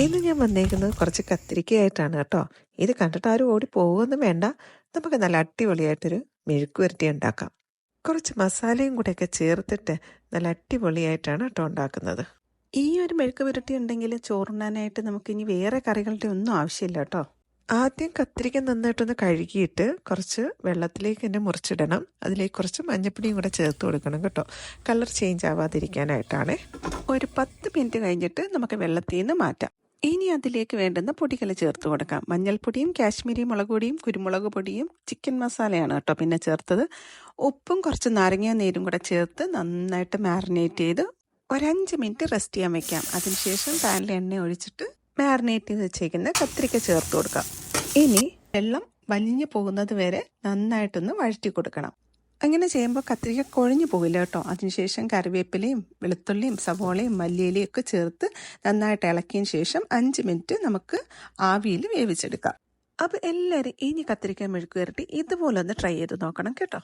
ഇന്ന് ഞാൻ വന്നേക്കുന്നത് കുറച്ച് കത്തിരിക്കയായിട്ടാണ് കേട്ടോ. ഇത് കണ്ടിട്ട് ആരും ഓടി പോകുമെന്നും വേണ്ട. നമുക്ക് നല്ല അടിപൊളിയായിട്ടൊരു മെഴുക്ക് വരട്ടി ഉണ്ടാക്കാം. കുറച്ച് മസാലയും കൂടെയൊക്കെ ചേർത്തിട്ട് നല്ല അടിപൊളിയായിട്ടാണ് കേട്ടോ ഉണ്ടാക്കുന്നത്. ഈ ഒരു മെഴുക്ക് പുരട്ടി ഉണ്ടെങ്കിൽ ചോറുണ്ണാനായിട്ട് നമുക്ക് ഇനി വേറെ കറികളുടെ ഒന്നും ആവശ്യമില്ല കേട്ടോ. ആദ്യം കത്തിരിക്ക നന്നായിട്ടൊന്ന് കഴുകിയിട്ട് കുറച്ച് വെള്ളത്തിലേക്ക് തന്നെ മുറിച്ചിടണം. അതിലേക്ക് കുറച്ച് മഞ്ഞപ്പൊടിയും കൂടെ ചേർത്ത് കൊടുക്കണം കേട്ടോ. കളർ ചേഞ്ച് ആവാതിരിക്കാനായിട്ടാണ്. ഒരു പത്ത് മിനിറ്റ് കഴിഞ്ഞിട്ട് നമുക്ക് വെള്ളത്തിൽ നിന്ന് മാറ്റാം. ഇനി അതിലേക്ക് വേണ്ടുന്ന പൊടികൾ ചേർത്ത് കൊടുക്കാം. മഞ്ഞൾപ്പൊടിയും കാശ്മീരി മുളക് പൊടിയും കുരുമുളക് പൊടിയും ചിക്കൻ മസാലയാണ് കേട്ടോ പിന്നെ ചേർത്തത്. ഉപ്പും കുറച്ച് നാരങ്ങ നീരും കൂടെ ചേർത്ത് നന്നായിട്ട് മാറിനേറ്റ് ചെയ്ത് ഒരഞ്ച് മിനിറ്റ് റെസ്റ്റ് ചെയ്യാൻ വെക്കാം. അതിനുശേഷം പാനിൽ എണ്ണ ഒഴിച്ചിട്ട് മാറിനേറ്റ് ചെയ്ത് വെച്ചേക്കുന്ന കത്തിരിക്ക ചേർത്ത് കൊടുക്കാം. ഇനി വെള്ളം വലിഞ്ഞു പോകുന്നത് വരെ നന്നായിട്ടൊന്ന് വഴറ്റി കൊടുക്കണം. അങ്ങനെ ചെയ്യുമ്പോൾ കത്തിരിക്ക കുഴഞ്ഞു പോകില്ല കേട്ടോ. അതിനുശേഷം കറിവേപ്പിലയും വെളുത്തുള്ളിയും സവോളയും മല്ലിയിലയും ഒക്കെ ചേർത്ത് നന്നായിട്ട് ഇളക്കിയതിന് ശേഷം അഞ്ച് മിനിറ്റ് നമുക്ക് ആവിയിൽ വേവിച്ചെടുക്കാം. അപ്പോൾ എല്ലാവരും ഇനി കത്തിരിക്ക മെഴുക്ക് വരട്ടി ഇതുപോലെ ഒന്ന് ട്രൈ ചെയ്ത് നോക്കണം കേട്ടോ.